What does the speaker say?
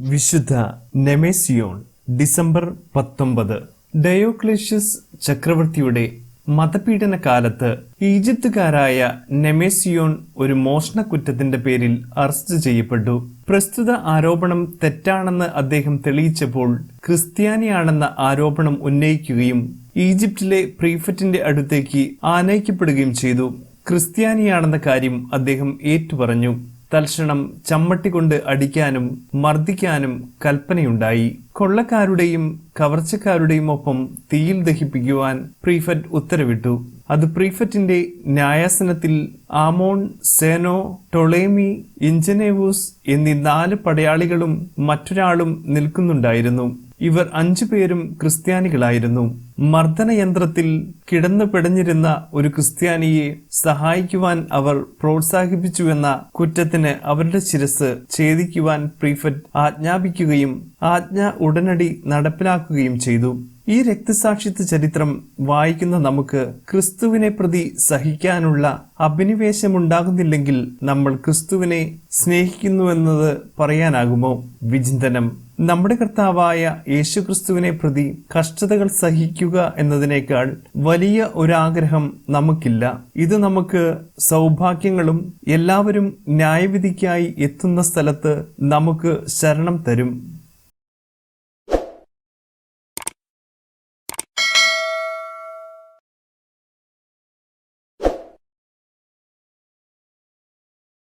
വിശുദ്ധ നെമേസിയോൺ ഡിസംബർ പത്തൊമ്പത്. ഡയോക്ലേഷ്യസ് ചക്രവർത്തിയുടെ മതപീഡന കാലത്ത് ഈജിപ്തുകാരായ നെമേസിയോൺ ഒരു മോഷണക്കുറ്റത്തിന്റെ പേരിൽ അറസ്റ്റ് ചെയ്യപ്പെട്ടു. പ്രസ്തുത ആരോപണം തെറ്റാണെന്ന് അദ്ദേഹം തെളിയിച്ചപ്പോൾ ക്രിസ്ത്യാനിയാണെന്ന ആരോപണം ഉന്നയിക്കുകയും ഈജിപ്തിലെ പ്രീഫറ്റിന്റെ അടുത്തേക്ക് ആനയിക്കപ്പെടുകയും ചെയ്തു. ക്രിസ്ത്യാനിയാണെന്ന കാര്യം അദ്ദേഹം ഏറ്റുപറഞ്ഞു. തൽക്ഷണം ചമ്മട്ടിക്കൊണ്ട് അടിക്കാനും മർദ്ദിക്കാനും കൽപ്പനയുണ്ടായി. കൊള്ളക്കാരുടെയും കവർച്ചക്കാരുടെയും ഒപ്പം തീയിൽ ദഹിപ്പിക്കുവാൻ പ്രീഫറ്റ് ഉത്തരവിട്ടു. അത് പ്രീഫറ്റിന്റെ ന്യായാസനത്തിൽ ആമോൺ സേനോ ടൊളേമി ഇഞ്ചനേവൂസ് എന്നീ നാല് പടയാളികളും മറ്റൊരാളും നിൽക്കുന്നുണ്ടായിരുന്നു. ഇവർ അഞ്ചു പേരും ക്രിസ്ത്യാനികളായിരുന്നു. മർദ്ദനയന്ത്രത്തിൽ കിടന്നു പിടഞ്ഞിരുന്ന ഒരു ക്രിസ്ത്യാനിയെ സഹായിക്കുവാൻ അവർ പ്രോത്സാഹിപ്പിച്ചുവെന്ന കുറ്റത്തിന് അവരുടെ ശിരസ് ഛേദിക്കുവാൻ പ്രീഫറ്റ് ആജ്ഞാപിക്കുകയും ആജ്ഞ ഉടനടി നടപ്പിലാക്കുകയും ചെയ്തു. ഈ രക്തസാക്ഷിത്വ ചരിത്രം വായിക്കുന്ന നമുക്ക് ക്രിസ്തുവിനെ പ്രതി സഹിക്കാനുള്ള അഭിനിവേശമുണ്ടാകുന്നില്ലെങ്കിൽ നമ്മൾ ക്രിസ്തുവിനെ സ്നേഹിക്കുന്നുവെന്നത് പറയാനാകുമോ? വിചിന്തനം. നമ്മുടെ കർത്താവായ യേശു ക്രിസ്തുവിനെ പ്രതി കഷ്ടതകൾ സഹിക്കുക എന്നതിനേക്കാൾ വലിയ ഒരാഗ്രഹം നമുക്കില്ല. ഇത് നമുക്ക് സൗഭാഗ്യങ്ങളും എല്ലാവരും ന്യായവിധിക്കായി എത്തുന്ന സ്ഥലത്ത് നമുക്ക് ശരണം തരും.